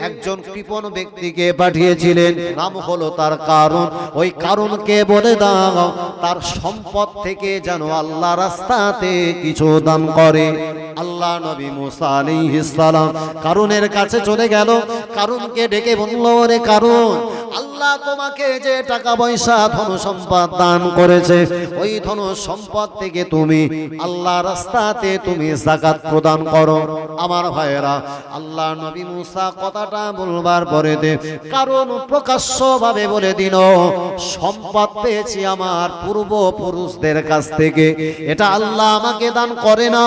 একজন কৃপণ ব্যক্তিকে পাঠিয়েছিলেন। নাম হলো তার কারণ। ওই কারণকে বলে দাও, তার সম্পদ থেকে যেন আল্লাহ রাস্তাতে কিছু দান করে। আল্লাহ নবী মুসা আলাইহিস সালাম কারুনের কাছে চলে গেল। কারুনকে ডেকে বলল রে কারুন, আল্লাহ তোমাকে যে টাকা পয়সা ধন সম্পদ দান করেছে, ওই ধন সম্পদ থেকে তুমি আল্লাহ রাস্তাতে তুমি জাকাত প্রদান করো। আমার ভাইয়েরা, আল্লাহ নবী মুসা কথাটা বলবার পরে দে কারণ প্রকাশ্য ভাবে বলে দিল, সম্পদ পেয়েছি আমার পূর্বপুরুষদের কাছ থেকে। এটা আল্লাহ আমাকে দান করে না,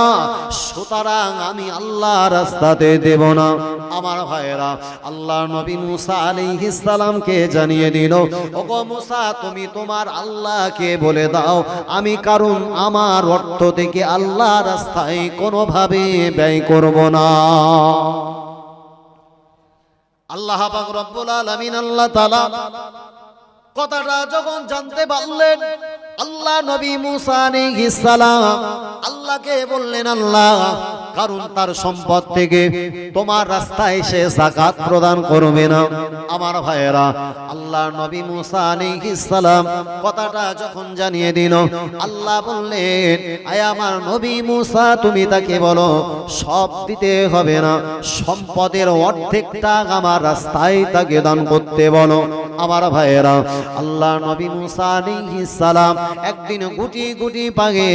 সুতরাং আমি আল্লাহ রাস্তাতে দেব না। আমার ভাইয়েরা, আল্লাহ নবী মুসা আলাইহিস সালামকে জানিয়ে দিল, ওগো মুসা, তুমি তোমার আল্লাহকে বলে দাও, আমি কারণ আমার অর্থ থেকে আল্লাহ রাস্তায় কোনোভাবে ব্যয় করব না। আল্লাহ পাক রব্বুল আলামিন আল্লাহ তাআলা কথাটা যখন জানতে পারলেন, আল্লাহ নবী মুসা আলাইহিস সালাম আল্লাহকে বললেন, আল্লাহ কারণ তার সম্পদ থেকে তোমার রাস্তায় সে যাকাত প্রদান করবে না। আমার ভাইয়েরা, আল্লাহ নবী মুসা সালাম কথাটা যখন জানিয়ে দিল, আল্লাহ বললেন, আয় আমার নবী মুসা, তুমি তাকে বলো, সব দিতে হবে না, সম্পদের অর্ধেকটা আমার রাস্তায় তাকে দান করতে বলো। আমার ভাইয়েরা, আল্লাহ নবী মুসা সালাম একদিন গুটি গুটি পাগে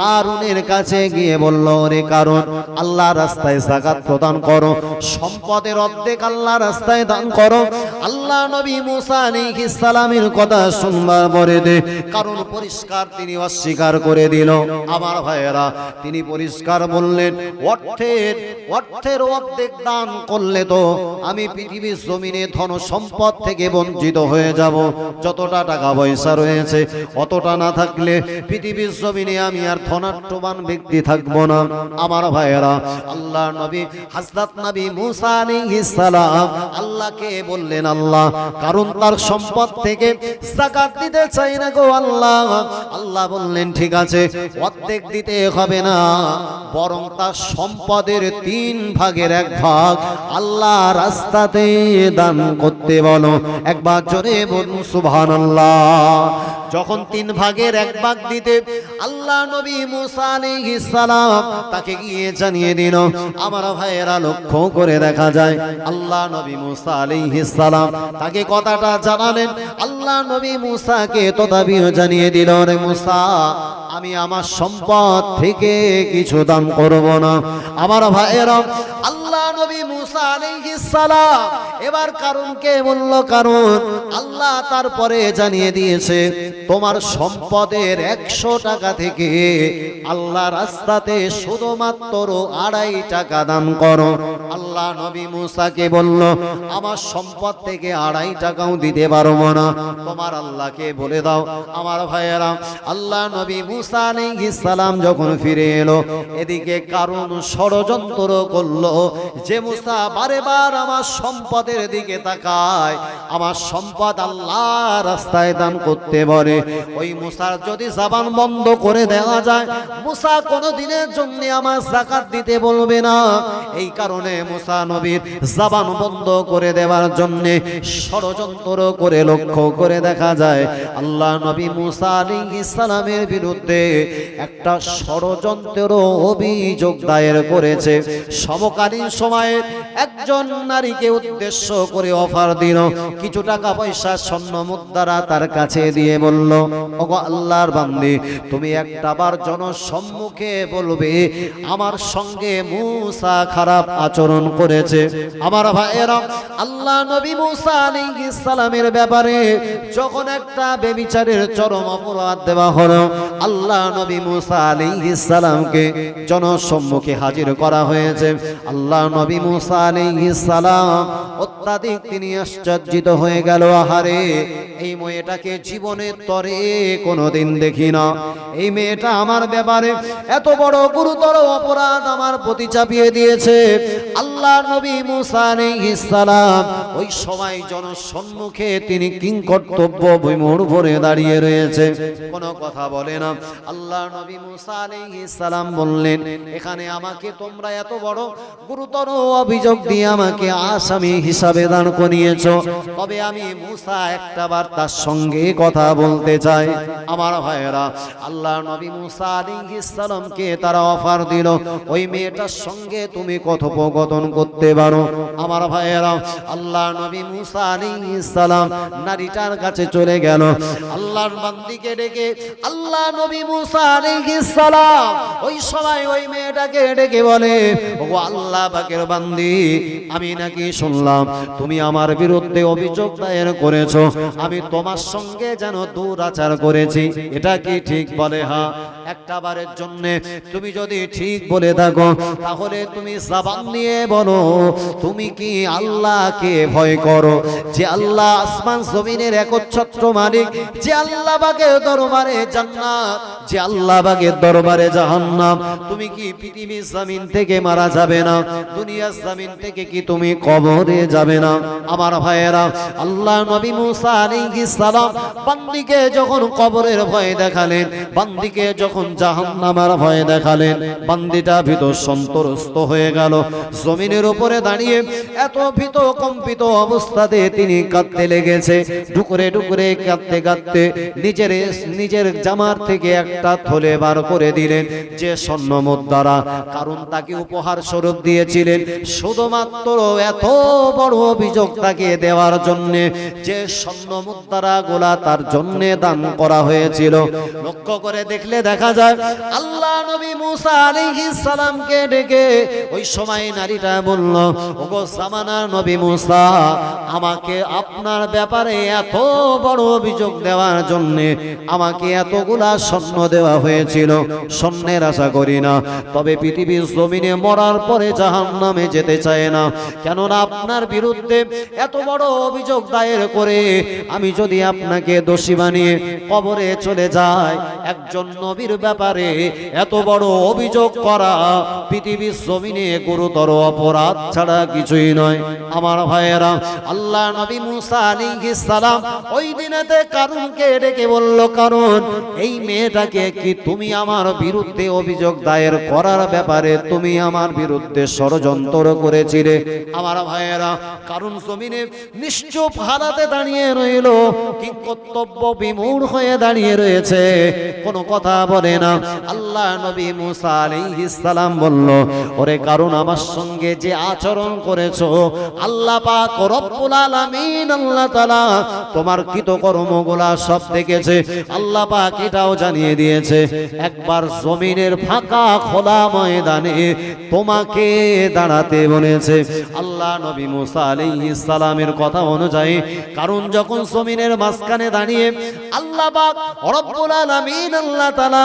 কারুনের কাছে গিয়ে বলল রে কারণ আল্লাহ রাস্তায় জাকাত প্রদান করো, সম্পদের অর্ধেক আল্লাহ রাস্তায় দান করো। আল্লাহ নবী মুসা আলাইহিস সালামের কথা শুনবার পরে দে, কারণ পরিষ্কার তিনি অস্বীকার করে দিল। আমার ভাইয়েরা, তিনি পরিষ্কার বললেন, অর্থের অর্থের অর্ধেক দান করলে তো আমি পৃথিবীর জমিনে ধন সম্পদ থেকে বঞ্চিত হয়ে যাব। যতটা টাকা পয়সা রয়েছে, অতটা না থাকলে পৃথিবীর জমিনে আমি আর ধনাট্যবান ব্যক্তি থাকব না। আমার ভাইয়েরা আল্লাহ নবী হাজরত নবী মুসা আলাইহিস সালাম আল্লাহকে বললেন, আল্লাহ, কারণ তার সম্পদ থেকে যাকাত দিতে চাই না গো আল্লাহ। আল্লাহ বললেন, ঠিক আছে, অর্ধেক দিতে হবে না, বরং তার সম্পদের তিন ভাগের এক ভাগ আল্লাহ রাস্তাতে দান করতে বলো। একবার জোরে বলুন, সুবহানাল্লাহ। যখন তিন ভাগের এক ভাগ দিতে আল্লাহ নবী মুসা আলাইহিস সালাম তাকে গিয়ে জানিয়ে দিল আমার ভাইয়েরা লক্ষ্য করে দেখা যায়, আল্লাহ নবী মুসা আলী সালাম তাকে কথাটা জানালেন। আল্লাহ নবী মুসাকে তথাপিও জানিয়ে দিল রে মুসা, আমি আমার সম্পদ থেকে কিছু দান করব না। আমার ভাইয়েরা, আল্লাহ এবার কারণকে বলল? কারণ আল্লাহ তারপরে জানিয়ে দিয়েছে, তোমার সম্পদের একশো টাকা থেকে আল্লাহ রাস্তাতে শুধুমাত্র আড়াই টাকা দান করো। আল্লাহ নবী মুসাকে বলল, আমার সম্পদ থেকে আড়াই টাকাও দিতে পারব না। তোমার আল্লাহকে বলে দাও, আমার ভাইয়েরা, আল্লাহ নবী মুসা আলাইহিস সালাম যখন ফিরে এলো, এদিকে কারণ ষড়যন্ত্র করল যে মুসা বারে বার আমার সম্পদের দিকে তাকায়, আমার সম্পদ আল্লাহ রাস্তায় দান করতে বলে ওই মুসার যদি জাবান বন্ধ করে দেওয়া যায়, মুসা কোনো দিনের জন্য আমার জাকাত দিতে বলবে না। এই কারণে মুসা নবীর জাবান বন্ধ করে দেওয়ার জন্য ষড়যন্ত্র করে লক্ষ্য করে দেখা যায়, আল্লাহ নবী মুসা আলাইহিস সালামের বিরুদ্ধে একটা ষড়যন্ত্র অভিযোগ দায়ের করেছে। সমকালীন সময়ে একজন নারীকে উদ্দেশ্য করে অফার দিল। কিছু টাকা পয়সা স্বর্ণ মুদ্রা তার কাছে দিয়ে বলল, ওগো আল্লাহর বান্দি, তুমি একটা বার জনসম্মুখে বলবে, আমার সঙ্গে মুসা খারাপ আচরণ করেছে। আমার ভাইয়েরা, আল্লাহ নবী মুসা আলাইহিস সালামের ব্যাপারে যখন একটা বেবিচারের চরম অপরাধ দেওয়া হলো, আল্লাহ নবী মুসা আলাইহিস সালামকে জনসম্মুখে হাজির করা হয়েছে। আল্লাহ নবী মুসা আলাইহিস সালাম অত্যাধিক তিনি আশ্চর্যিত হয়ে গেল, আহারে, এই মেয়েটাকে জীবনের তরে কোনোদিন দেখি না। এই মেয়েটা আমার ব্যাপারে এত বড় গুরুতর অপরাধ আমার প্রতি চাপিয়ে দিয়েছে। আল্লাহ নবী মুসা আলাইহিস সালাম ওই সবাই জনসম্মুখে তিনি কিং কর্তব্য বিমূঢ় ভরে দাঁড়িয়ে রয়েছে। কোনো কথা বলে না। আল্লাহ নবী মুসা আলাইহিস সালাম বললেন, এখানে আমাকে তোমরা এত বড় গুরুতর অভিযোগ দিয়ে আমাকে আসামি হিসাবে দান করিয়েছ। তবে আমি মুসা একটাবার তার সঙ্গে কথা বলতে চাই। আমার ভাইয়েরা, আল্লাহ নবী মুসা আলাইহিস সালামকে তারা অফার দিল, ওই মেয়েটার সঙ্গে তুমি কথোপকথন করতে পারো। আমার ভাইয়েরা, আল্লাহ নবী মুসা আলাইহিস সালাম নারীটার কাছে চলে গেল। আল্লাহর বান্দিকে ডেকে, আল্লাহ নবী মুসা আলাইহিস সালাম, ওই সময় ওই মেয়েটাকে ডেকে বলে ও আল্লাহ পাকের বান্দি, আমি নাকি শুনলাম তুমি আমার বিরুদ্ধে অভিযোগ দায়ের করেছ, আমি তোমার সঙ্গে যেন দুরাচার করেছি, এটা কি ঠিক বলে হ্যাঁ? একটা বারের জন্য তুমি যদি ঠিক বলে থাকো, তাহলে তুমি জবান নিয়ে বলো, তুমি কি আল্লাহকে ভয় করো? যে আল্লাহ আসমান জমিনের একচ্ছত্র মালিক, যে আল্লাহ বাগের দরবারে জান্নাত, যে আল্লাহ বাগের দরবারে জাহান্নাম। তুমি কি পৃথিবীর জমিন থেকে মারা যাবে না? দুনিয়ার জমিন থেকে কি তুমি কবরে যাবে না? আমার ভাইয়েরা, আল্লাহ নবী মুসা আলাইহিস সালাম বান্দিকে যখন কবরের ভয় দেখালেন, বান্দিকে যখন জাহান্নামের ভয় দেখালেন, বান্দিটা ভীত সন্তরস্ত হয়ে গেল। জমিনের উপরে দাঁড়িয়ে এত ভীত কম্পিত অবস্থাতে তিনি কাঁদতে লেগেছে। ডুকুরে ডুকুরে কাঁদতে কাঁদতে নিজের নিজের জামার থেকে একটা থলে বার করে দিলেন যে স্বর্ণ মুদ্রা কারণ তাকে উপহার স্বরূপ দিয়েছিলেন। শুধুমাত্র এত বড় অভিযোগ তাকে দেওয়ার জন্য যে স্বর্ণ মুদ্রা গোলা তার জন্য দান করা হয়েছিল। লক্ষ্য করে দেখলে দেখা যায়, আল্লাহ নবী মুসা আলাইহিস সালামকে ডেকে ওই সময় নারীটা বলল, ওগো জামানার নবী মুসা, আমাকে আপনার ব্যাপারে এত বড় অভিযোগ দেওয়ার জন্য আমাকে এতগুলা স্বর্ণ দেওয়া হয়েছিল, স্বর্ণের আশা করি না। তবে পৃথিবীর জমিনে মরার পরে জাহান নামে যেতে চায় না। কেননা আপনার বিরুদ্ধে এত বড় অভিযোগ দায়ের করে আমি যদি আপনাকে দোষী বানিয়ে কবরে চলে যাই, একজন নবীর ব্যাপারে এত বড় অভিযোগ করা পৃথিবীর জমিনে গুরুতর অপরাধ ছাড়া কিছুই নয়। আমার ভাইয়েরা, আল্লাহ নবী মুসা আলাইহিস সালাম ওই দিনেতে কারণকে ডেকে বলল কারণ এই মেয়েটাকে কি তুমি আমার বিরুদ্ধে অভিযোগ দায়ের করার ব্যাপারে তুমি আমার বিরুদ্ধে ষড়যন্ত্র করেছিলে? আমার ভাইয়েরা কারণ জমিনে নিশ্চুপ হারাতে দাঁড়িয়ে রইল, কি কর্তব্য বিমূঢ় হয়ে দাঁড়িয়ে রয়েছে? কোনো কথা বলে না। আল্লাহ নবী মুসা আলাইহিস সালাম বলল, ওরে কারণ আমার সঙ্গে যে আচরণ করেছ, আল্লাহ পাক রব্বুল আলামিন আল্লাহ তাআলা তোমার কৃতকর্মগুলা সব দেখেছে। আল্লাহ পাক এটাও জানিয়ে দিয়েছে, একবার জমিনের ফাঁকা খোলা ময়দানে তোমাকে দাঁড়াতে বলেছে। আল্লাহ নবী মুসা আলাইহিস সালামের কথা অনুযায়ী কারণ যখন জমিনের মাঝখানে দাঁড়িয়ে আল্লাহ পাক রব্বুল আলামিন আল্লাহ তাআলা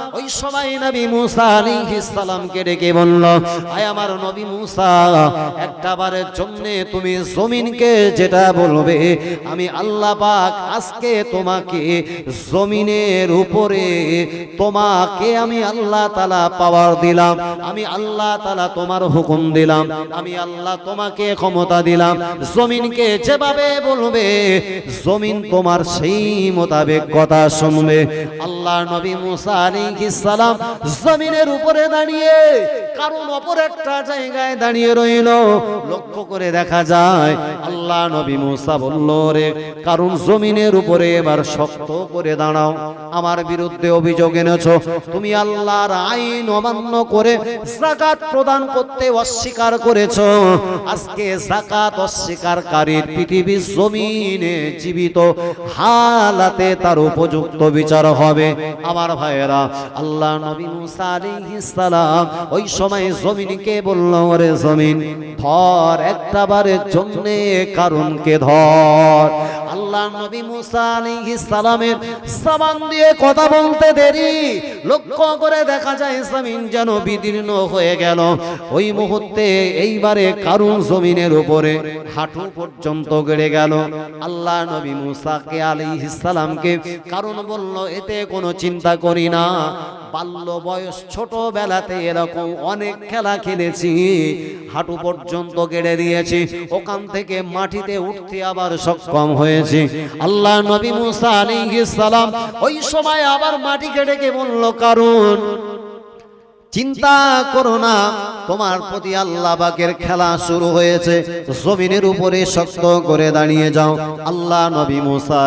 ওই সময় নবী মুসা আলাইহিস সালামকে ডেকে বলল, আয় আমার নবী মুসা, একটা বারের জন্য তুমি জমিনকে যেটা বলবে, আমি আল্লাহ পাক আজকে তোমাকে জমিনের উপরে তোমাকে আমি আল্লাহ তাআলা পাওয়ার দিলাম, আমি আল্লাহ তাআলা তোমার হুকুম দিলাম, আমি আল্লাহ তোমাকে ক্ষমতা দিলাম, জমিনকে যেভাবে বলবে, জমিন তোমার সেই মোতাবেক কথা শুনবে। আল্লাহ নবী মুসা আলাইহিস সালাম জমিনের উপরে দাঁড়িয়ে, কারণ অপর একটা জায়গায় দাঁড়িয়ে রইল। লক্ষ্য করে দেখা যায়, আল্লাহ নবী মুসা বলল রে কারণ জমিনের উপরে এবার শক্ত করে দাঁড়াও। আমার বিরুদ্ধে অভিযোগ এনেছো। তুমি আল্লাহর আইন অমান্য করে জাকাত প্রদান করতে অস্বীকার করেছ। আজকে জাকাত অস্বীকারকারীর পৃথিবীর জমিনে জীবিত হালাতে তার উপযুক্ত বিচার হবে। আমার ভাইয়েরা আল্লাহ নবী মুসা আলাইহিস সালাম ওই সময় জমিনকে বলল, ওরে জমিন, ধর একবারের বারের জন্য কারণকে ধর। আল্লাহ নবী মুসা আলাইহিস সালামের সাবান দিয়ে কথা বলতে দেরি। লক্ষ্য করে দেখা যায় জমিন যেন বিদীর্ণ হয়ে গেল। ওই মুহূর্তে এইবারে কারুন জমিনের উপরে হাঁটু পর্যন্ত গেড়ে গেল। আল্লাহ নবী মুসাকে আলাইহিস সালামকে কারণ বলল, এতে কোনো চিন্তা করি না। বাল্য বয়স ছোটবেলাতে এরকম অনেক খেলা খেলেছি। হাঁটু পর্যন্ত গেড়ে দিয়েছি। ওখান থেকে মাটিতে উঠতে আবার সক্ষম হয়েছি। আল্লাহ নবী মুসা আলাইহিস সালাম ওই সময় আবার মাটি কেটে কে বলল, কারণ চিন্তা করো না, তোমার প্রতি আল্লাহ বাকের খেলা শুরু হয়েছে। জমিনের উপরে শক্ত করে দাঁড়িয়ে যাও। আল্লাহ নবী মুসা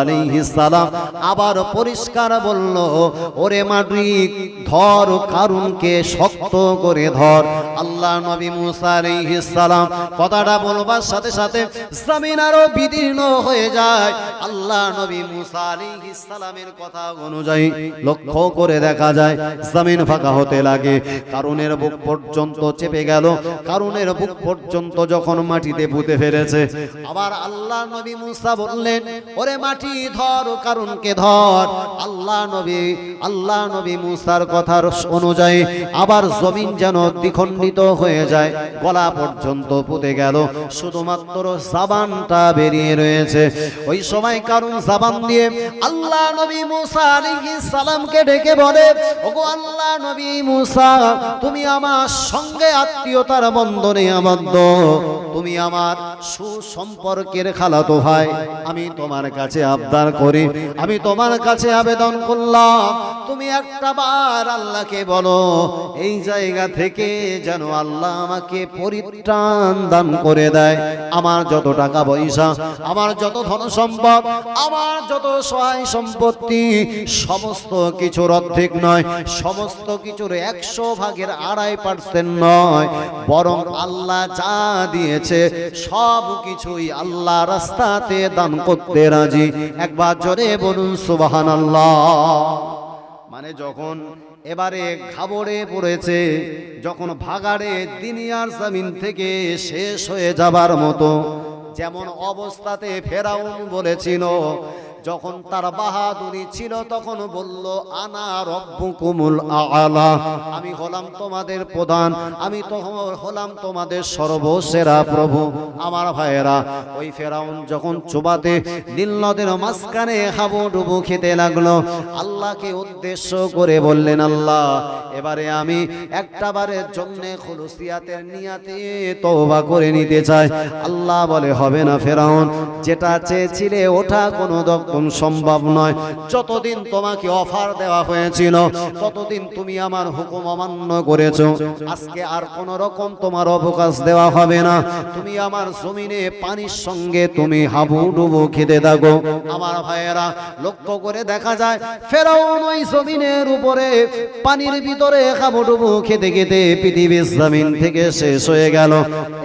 সালাম আবার পরিষ্কার বলল, ওরে মাটি ধর কারুনকে শক্ত করে ধর। আল্লাহ নবী মুসা সালাম কথাটা বলবার সাথে সাথে জমিন আরও বিদীর্ণ হয়ে যায়। আল্লাহ নবী মুসা সালামের কথা অনুযায়ী লক্ষ্য করে দেখা যায়, জমিন ফাঁকা হতে লাগে। কারণের বুক পর্যন্ত চেপে গেল। কারণের বুক পর্যন্ত যখন মাটিতে পুঁতে ফেলেছে, আবার আল্লাহ নবী মুসা বললেন, ওরে মাটি ধর, কারণকে ধর। আল্লাহ নবী আল্লাহ নবী মুসার কথার অনুযায়ী আবার জমিন যেন দ্বিখণ্ডিত হয়ে যায়, গলা পর্যন্ত পুঁতে গেল। শুধুমাত্র সাবানটা বেরিয়ে রয়েছে। ওই সময় কারণ সাবান দিয়ে আল্লাহ নবী মুসা আলাইহিস সালামকে ডেকে বলে, ওগো আল্লাহ নবী মুসা তুমি আমার সঙ্গে আত্মীয়তার বন্ধনে আবদ্ধ। তুমি আমার সুসম্পর্কের খালাতো ভাই, আমি তোমার কাছে আবদার করি, আমি তোমার কাছে আবেদন করলাম। তুমি একটা বার আল্লাহকে বলো, এই জায়গা থেকে যেন আল্লাহ আমাকে পরিত্রাণ দান করে দেয়। আমার যত টাকা পয়সা, আমার যত ধন সম্পদ, আমার যত সহায় সম্পত্তি, সমস্ত কিছুর অর্ধেক নয়, সমস্ত কিছুর একশো ভাগের আড়াই পার্সেন্ট নয়, বরং আল্লাহ যা দিয়েছে, সব কিছুই আল্লাহ রাস্তাতে দান করতে রাজি। একবার জোরে বলুন সুবাহান মানে যখন এবারে খাবরে পড়েছে, যখন ভাগাড়ে দিনিয়ার জামিন থেকে শেষ হয়ে যাবার মতো, যেমন অবস্থাতে ফেরাউন বলেছিল যখন তার বাহাদুরি ছিল, তখন বলল, আনা রব্বুকুমুল আলা। আমি হলাম তোমাদের প্রধান, আমি তো হলাম তোমাদের সর্বসেরা প্রভু। আমার ভাইয়েরা, ওই ফেরাউন যখন চুবাতে নীল নদের মাঝখানে হাবুডুবু খেতে লাগল, আল্লাহকে উদ্দেশ্য করে বললেন, আল্লাহ, এবারে আমি একটা বারের জন্য খুলুসিয়াতের নিয়াতে তওবা করে নিতে চাই। আল্লাহ বলে, হবে না ফেরাউন, যেটা চেয়েছিলে ওঠা কোনো রকম সম্ভব নয়। যতদিন তোমাকে অফার দেওয়া হয়েছিল, ততদিন তুমি আমার হুকুম অমান্য করেছ। আজকে আর কোন রকম তোমার অবকাশ দেওয়া হবে না। তুমি আমার জমিনে পানির সঙ্গে তুমি হাবু ডুবু খেতে থাকো। আমার ভাইয়েরা, লক্ষ্য করে দেখা যায়, ফেরাউন ওই জমিনের উপরে পানির ভিতরে হাবু ডুবু খেতে খেতে পৃথিবীর জমিন থেকে শেষ হয়ে গেল।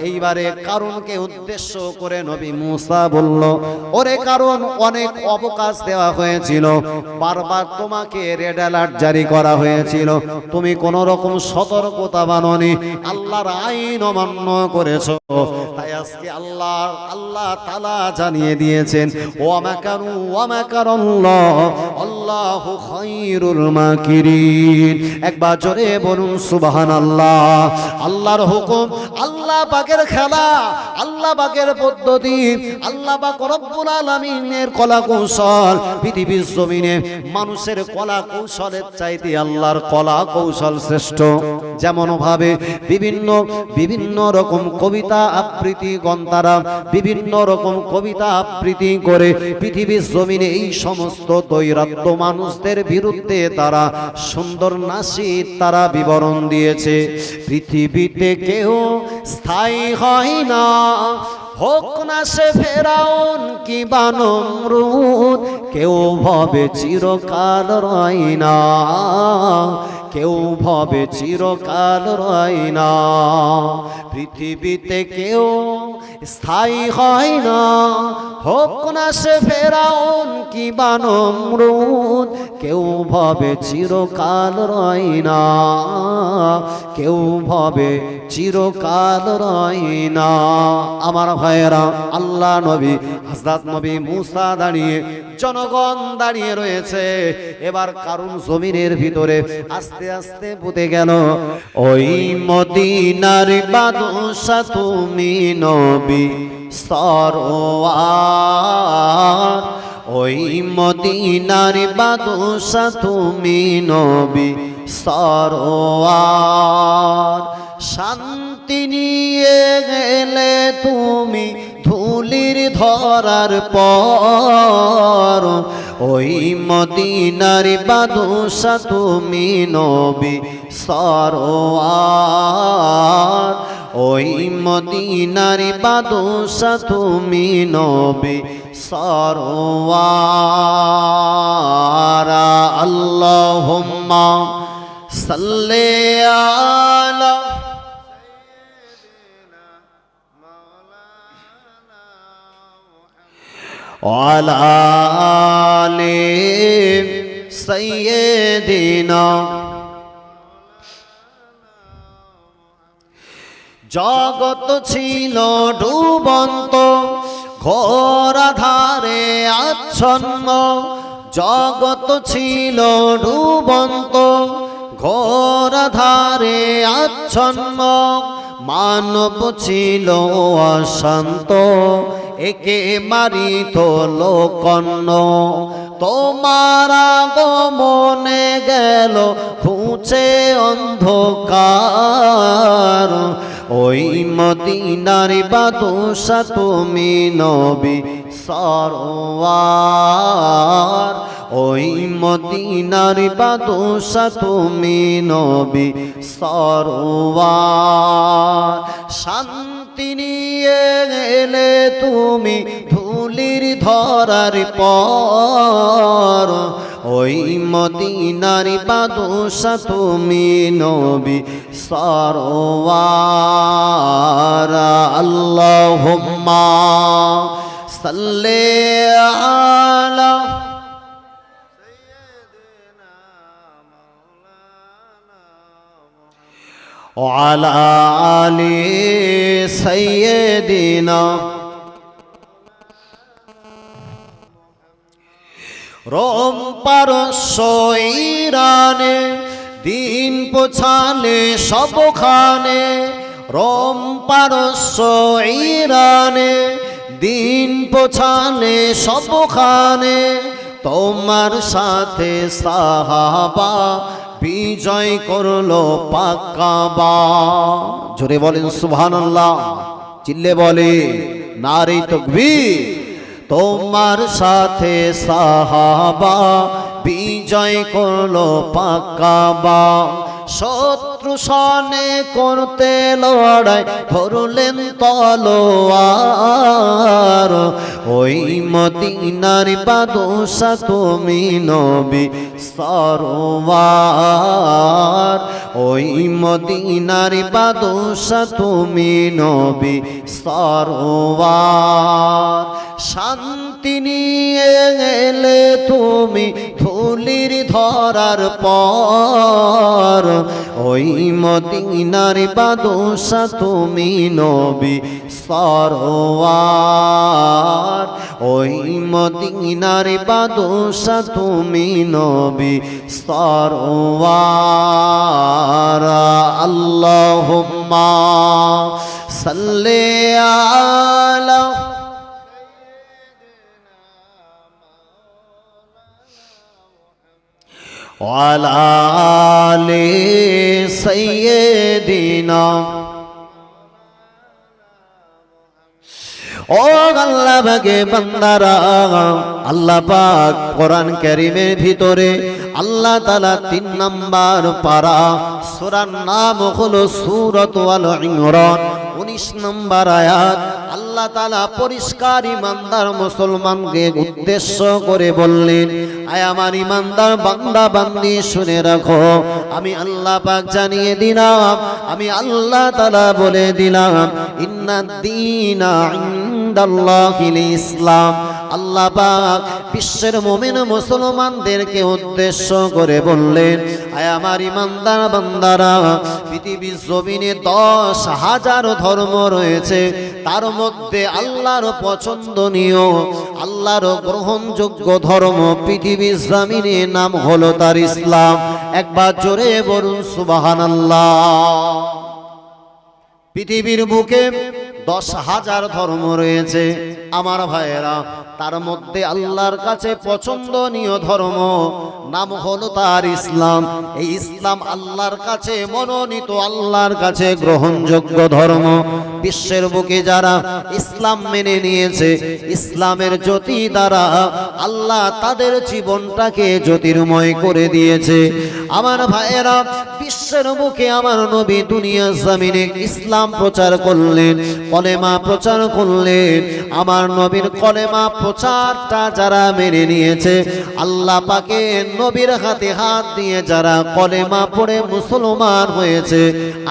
এইবারে কারণকে উদ্দেশ্য করে নবী মুসা বলল, ওরে কারণ অনেক অবকাশ দেওয়া হয়েছিল। বারবার তোমাকে রেড অ্যালার্ট জারি করা হয়েছিল। তুমি কোন রকম সতর্কতা বাননি। আল্লাহর আইন অমান্য করেছ। তাই আজকে আল্লাহ আল্লাহ তালা জানিয়ে দিয়েছেন, ও আমাকারু আমাকারাল্লাহ, আল্লাহু মাকিরিন। একবার জোরে বলুন, সুবহানাল্লাহ। আল্লাহর হুকুম, আল্লাহ পাকের খেলা, আল্লাহ পাকের পদ্ধতি, আল্লাহ পাক রব্বুল আলামিনের কলা কৌশল পৃথিবীর জমিনে মানুষের কলা কৌশলের চাইতে আল্লাহর কলা কৌশল শ্রেষ্ঠ। যেমন ভাবে বিভিন্ন বিভিন্ন রকম কবিতা আবৃত্তি গন্তারা বিভিন্ন রকম কবিতা আবৃত্তি করে পৃথিবীর জমিনে এই সমস্ত দৈরাত্য মানুষদের বিরুদ্ধে তারা সুন্দর নাসি তারা বিবরণ দিয়েছে। পৃথিবীতে কেউ স্থায়ী হয় না হোক না সে ফেরাউন কি বানমরুদ কেউ ভবে চিরকাল রয় না। কেউ ভবে চিরকাল রয় না। পৃথিবীতে কেউ স্থায়ী হয় না। হোক না সে ফেরাউন কি বানমরুদ কেউ ভবে চিরকাল রয় না। কেউ ভবে চিরকাল রয় না। আমার ভাইয়েরা, আল্লাহ নবী হাজরাত নবী মুসা দাঁড়িয়ে জনগণ দাঁড়িয়ে রয়েছে। এবার কারণ জমিনের ভিতরে আস্তে আস্তে পুঁতে গেল। ওই মদিনার বাদশা তুমি নবী, সরোয়ার। ওই মদিনার বাদশা তুমি নবী, সরোয়ার। শান্তি নিয়ে গেলে তুমি ধুলির ধরার পর ওই মদিনার বাদশা তুমি নবী সরোয়ার। ওই মদিনার বাদশা তুমি নবী সরোয়ার। আল্লাহুম্মা সাল্লি আলা জগত ছিল ডুবন্ত ঘোরাধারে আচ্ছন্ন। জগত ছিল ডুবন্ত ঘোরাধারে আচ্ছন্ন। মানব ছিল অশান্ত একে মারি মারিত লোকন্ন তোমার মনে গেল খুঁচে অন্ধকার। ওই মদিনার বাদশা তুমি নবী সরোয়ার। ওই মদিনার বাদশা তুমি নবী সরোয়ার। শান্তি নিয়ে গেলে তুমি ধুলির ধরার পর। ওই মদিনার বাদশা তুমি নবী সরোয়ার আল্লাহুম্মা সাল্লি আলা وعلى آل سيدنا রোম পারস্য ইরানে দিন পোছালে সবখানে রোম পারস্য ইরানে দিন পোছালে সবখানে তোমার সাথে সাহাবা বিজয় করল পাকাবা জোরে বলেন সুবহানাল্লাহ। চিল্লে বলে, নারী তকবীর। তোমার সাথে সাহাবা বিজয় করল পাকাবা শত্রু সনে করতে লড়াই ধরলেন তলোয়ার। ওই মদিনার বাদশা তুমি নবী সরোয়ার। ওই মদিনার বাদশা তুমি নবী সরোয়ার। শান্তি নিয়ে গেলে তুমি ধুলির ধরার পর, ওই মদিনার বাদশা তুমি নবী সরোয়ার। ওই মদিনার বাদশা তুমি নবী সরোয়ার। আল্লাহুম্মা সাল্লি আলা ওয়ালালে সৈয়দিনা ও আল্লাহ বাগে বান্দারা, আল্লাহ পাক কোরআন কারিমের ভিতরে আল্লাহ তালা তিন নাম্বার পারা, সুরার নাম হলো সুরত আল ইমরান, উনিশ নম্বর আয়াত। আল্লাহ তালা পরিষ্কার ইমানদার মুসলমানকে উদ্দেশ্য করে বললেন, আয় আমার ইমানদার বান্দা, বান্দি, শুনে রাখো। আমি আল্লাহ পাক জানিয়ে দিলাম, আমি আল্লাহ তালা বলে দিলাম ইন্নাদ্দিনা ইনদাল্লাহিল ইসলাম আল্লাহ পাক বিশ্বের মুমিন মুসলমানদেরকে উদ্দেশ্য করে বললেন, আয় আমার ইমানদার বান্দারা পৃথিবীর জমিনে দশ হাজার ধর্ম রয়েছে, তার মধ্যে আল্লাহর পছন্দনীয়, আল্লাহর গ্রহণযোগ্য ধর্ম পৃথিবীর জমিনে নাম হলো তার ইসলাম। একবার জোরে বলুন, সুবহানাল্লাহ। পৃথিবীর বুকে দশ হাজার ধর্ম রয়েছে আমার ভাইয়েরা, তার মধ্যে আল্লাহর কাছে পছন্দনীয় ধর্ম নাম হলো তার ইসলাম। এই ইসলাম আল্লাহর কাছে মনোনীত, আল্লাহর কাছে গ্রহণযোগ্য ধর্ম। বিশ্বের বুকে যারা ইসলাম মেনে নিয়েছে, ইসলামের জ্যোতি দ্বারা আল্লাহ তাদের জীবনটাকে জ্যোতির্ময় করে দিয়েছে। আমার ভাইয়েরা, বিশ্বের বুকে আমার নবী দুনিয়া জামিনে ইসলাম প্রচার করলেন, কলেমা প্রচার করলেন। আমার নবীর কলেমা প্রচারটা যারা মেনে নিয়েছে, আল্লাহ পাকে নবীর হাতে হাত দিয়ে যারা কলেমা পড়ে মুসলমান হয়েছে,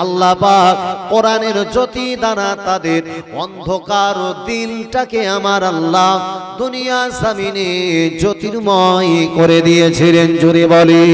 আল্লাহ পাক কোরআনের জ্যোতি দ্বারা তাদের অন্ধকার ও দিলটাকে আমার আল্লাহ দুনিয়া জামিনে জ্যোতির্ময় করে দিয়েছিলেন। জোরে বলি